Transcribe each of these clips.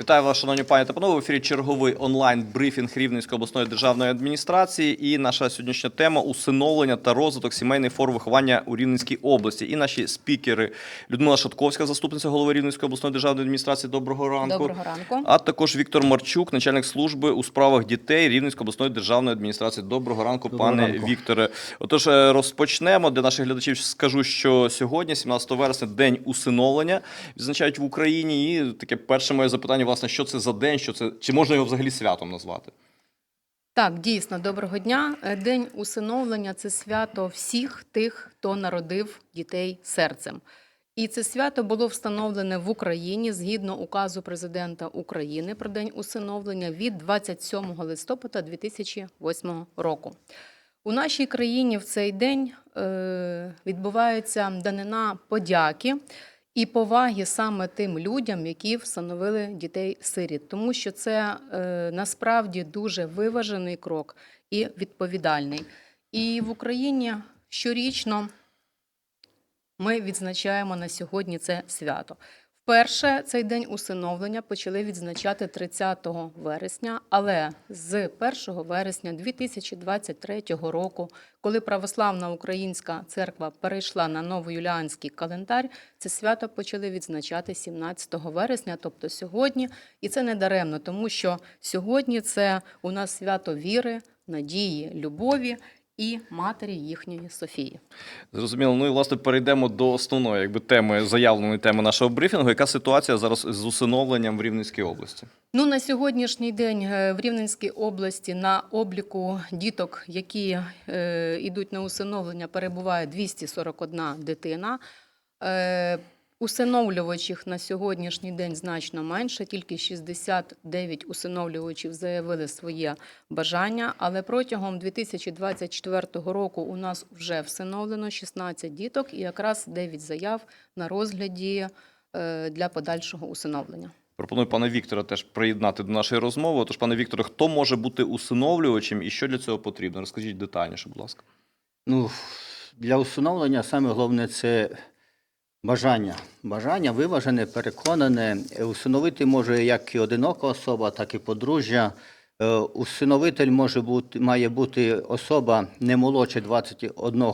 Вітаю вас, шановні пані та панове. В ефірі черговий онлайн брифінг Рівненської обласної державної адміністрації. І наша сьогоднішня тема усиновлення та розвиток сімейних форм виховання у Рівненській області. І наші спікери Людмила Шатковська, заступниця голови Рівненської обласної державної адміністрації. Доброго ранку. Доброго ранку. А також Віктор Марчук, начальник служби у справах дітей Рівненської обласної державної адміністрації. Доброго ранку, Доброго пане ранку. Вікторе. Отож, е, розпочнемо для наших глядачів. Скажу, що сьогодні, 17 вересня, день усиновлення відзначають в Україні. І таке перше моє запитання, власне, що це за день, що це чи можна його взагалі святом назвати? Так, дійсно, доброго дня. Е, День усиновлення це свято всіх тих, хто народив дітей серцем. І це свято було встановлене в Україні згідно указу президента України про день усиновлення від 27 листопада 2008 року. У нашій країні в цей день е, відбувається данина подяки і поваги саме тим людям, які встановили дітей-сиріт, тому що це е, насправді дуже виважений крок і відповідальний. І в Україні щорічно ми відзначаємо на сьогодні це свято. Вперше цей день усиновлення почали відзначати 30 вересня, але з 1 вересня 2023 року, коли православна українська церква перейшла на новоюліанський календар, це свято почали відзначати 17 вересня, тобто сьогодні. І це не даремно, тому що сьогодні це у нас свято віри, надії, любові і матері їхньої Софії. Зрозуміло. Ну і власне перейдемо до основної якби теми заявленої теми нашого брифінгу. Яка ситуація зараз з усиновленням в Рівненській області? Ну на сьогоднішній день е, в Рівненській області на обліку діток, які е, йдуть на усиновлення, перебуває 241 дитина. Е, усиновлювачів на сьогоднішній день значно менше, тільки 69 усиновлювачів заявили своє бажання. Але протягом 2024 року у нас вже всиновлено 16 діток і якраз 9 заяв на розгляді е, для подальшого усиновлення. Пропоную пана Віктора теж приєднати до нашої розмови. Тож, пане Вікторе, хто може бути усиновлювачем і що для цього потрібно? Розкажіть детальніше, будь ласка. Ну, для усиновлення саме головне це бажання. Бажання виважене, переконане. Е, Усиновити може як і одинока особа, так і подружжя. Е, Усиновитель може бути, має бути особа не молодше 21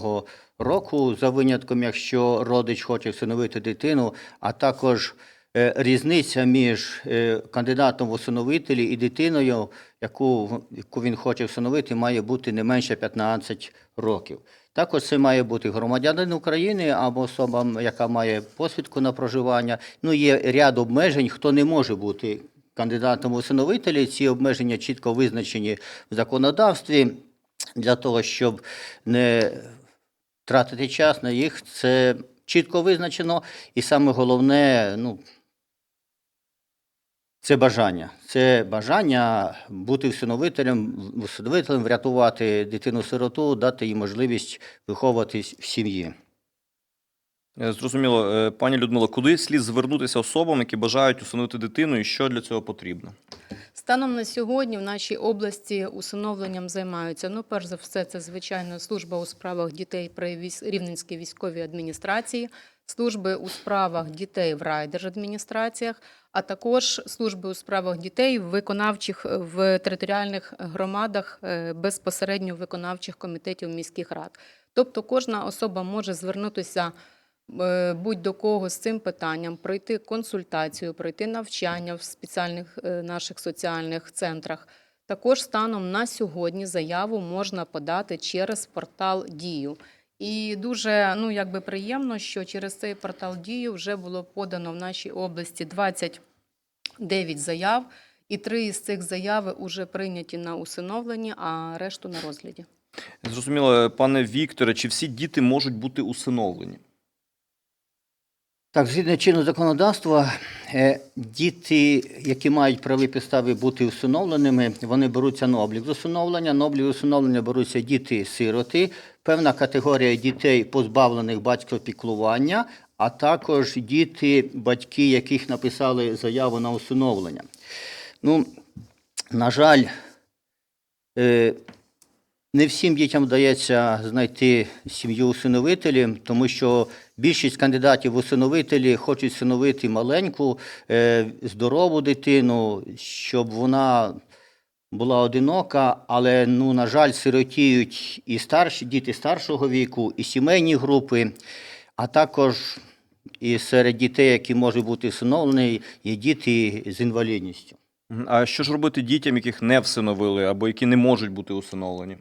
року, за винятком, якщо родич хоче всиновити дитину, а також е, різниця між кандидатом в усиновителі і дитиною, яку, яку він хоче всиновити, має бути не менше 15 років. Також це має бути громадянин України або особа, яка має посвідку на проживання. Ну, є ряд обмежень, хто не може бути кандидатом в усиновителі. Ці обмеження чітко визначені в законодавстві для того, щоб не тратити час на їх. Це чітко визначено. І саме головне, ну, це бажання. Це бажання бути всиновителем, всиновителем, врятувати дитину-сироту, дати їй можливість виховуватись в сім'ї. Е, Зрозуміло, Е, пані Людмило, куди слід звернутися особам, які бажають усиновити дитину, і що для цього потрібно? Станом на сьогодні в нашій області усиновленням займаються. Ну, перш за все, це звичайно служба у справах дітей при Рівненській військовій адміністрації, служби у справах дітей в райдержадміністраціях, а також служби у справах дітей в виконавчих е, в територіальних громадах е, безпосередньо виконавчих комітетів міських рад. Тобто кожна особа може звернутися е, будь-до кого з цим питанням, пройти консультацію, пройти навчання в спеціальних наших соціальних центрах. Також станом на сьогодні заяву можна подати через портал Дію. І дуже ну, якби приємно, що через цей портал Дію вже було подано в нашій області 29 заяв, і три із цих заяви вже прийняті на усиновленні, а решту на розгляді. Зрозуміло, пане Вікторе, чи всі діти можуть бути усиновлені? Так, згідно чинного законодавства, е, діти, які мають праві підстави бути усиновленими, вони беруться на облік з усиновлення. На облік усиновлення беруться діти-сироти, певна категорія дітей, позбавлених батьківського піклування, а також діти, батьки, яких написали заяву на усиновлення. Ну, на жаль, е, Не всім дітям вдається знайти сім'ю усиновителів, тому що більшість кандидатів усиновителі хочуть всиновити маленьку, е, здорову дитину, щоб вона була одинока, але, ну, на жаль, сиротіють і старші діти старшого віку, і сімейні групи, а також і серед дітей, які можуть бути всиновлені, є діти з інвалідністю. А що ж робити дітям, яких не всиновили або які не можуть бути усиновлені?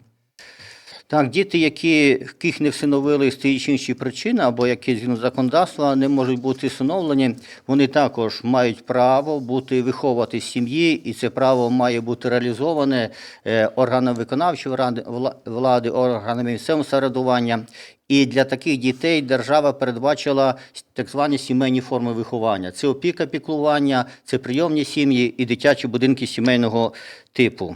Так, діти, які, яких не всиновили з тієї чи іншої причини, або які згідно законодавства не можуть бути всиновлені, вони також мають право бути виховувати з сім'ї, і це право має бути реалізоване е, органами виконавчої влади, органами місцевого самоврядування. І для таких дітей держава передбачила так звані сімейні форми виховання. Це опіка піклування, це прийомні сім'ї і дитячі будинки сімейного типу. Е,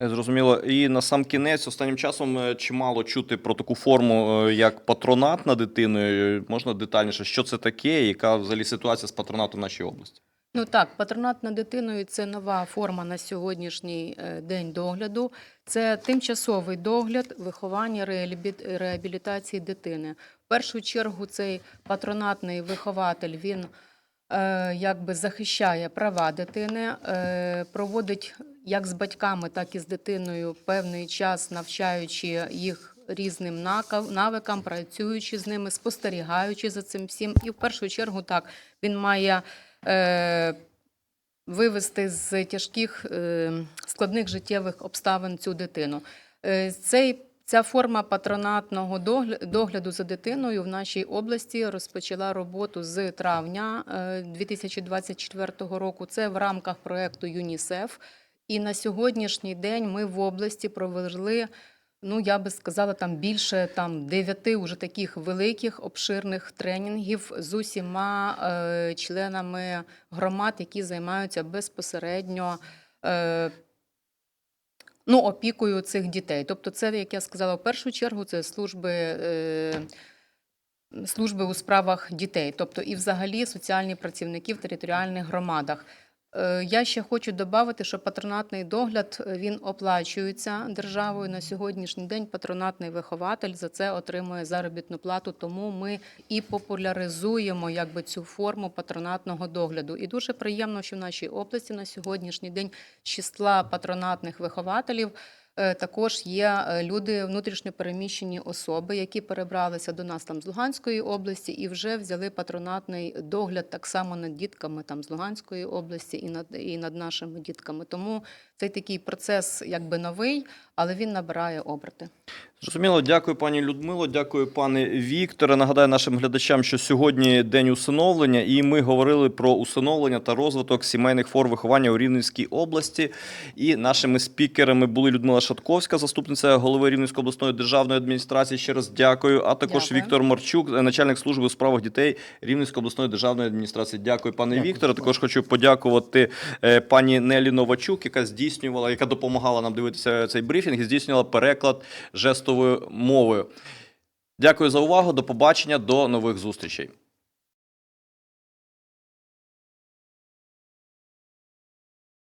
Зрозуміло. І на сам кінець останнім часом е, чимало чути про таку форму, е, як патронат над дитиною. Можна детальніше, що це таке, яка взагалі ситуація з патронатом в нашій області? Ну так, патронат над дитиною це нова форма на сьогоднішній е, день догляду. Це тимчасовий догляд, виховання реабілі- реабілітації дитини. В першу чергу цей патронатний вихователь він якби захищає права дитини, е, проводить як з батьками, так і з дитиною певний час, навчаючи їх різним навикам, працюючи з ними, спостерігаючи за цим всім. І в першу чергу так він має е, вивести з тяжких е, складних життєвих обставин цю дитину. Е, Цей Ця форма патронатного догля- догляду за дитиною в нашій області розпочала роботу з травня е, 2024 року. Це в рамках проекту ЮНІСЕФ. І на сьогоднішній день ми в області провели, ну я би сказала, там більше там дев'яти уже таких великих обширних тренінгів з усіма е, членами громад, які займаються безпосередньо. Е, Ну, опікою цих дітей. Тобто, це, як я сказала, в першу чергу, це служби, е, служби у справах дітей, тобто і взагалі соціальні працівники в територіальних громадах. Е, Я ще хочу додати, що патронатний догляд е, він оплачується державою на сьогоднішній день. Патронатний вихователь за це отримує заробітну плату. Тому ми і популяризуємо якби цю форму патронатного догляду. І дуже приємно, що в нашій області на сьогоднішній день числа патронатних вихователів. Е, Також є е, люди, внутрішньо переміщені особи, які перебралися до нас там з Луганської області і вже взяли патронатний догляд так само над дітками там з Луганської області і над і над нашими дітками. Тому цей такий процес якби новий, але він набирає оберти. Зрозуміло, дякую, пані Людмило, дякую, пане Вікторе. Нагадаю нашим глядачам, що сьогодні день усиновлення, і ми говорили про усиновлення та розвиток сімейних форм виховання у Рівненській області. І нашими спікерами були Людмила Шатковська, заступниця голови Рівненської обласної державної адміністрації. Ще раз дякую. А також Дякую. Віктор Марчук, начальник служби у справах дітей Рівненської обласної державної адміністрації. Дякую, пане Дякую, Вікторе. Також хочу подякувати е, пані Нелі Новачук, яка здійснювала, яка допомагала нам дивитися цей брифінг і здійснювала переклад жестовою мовою. Дякую за увагу. До побачення, до нових зустрічей.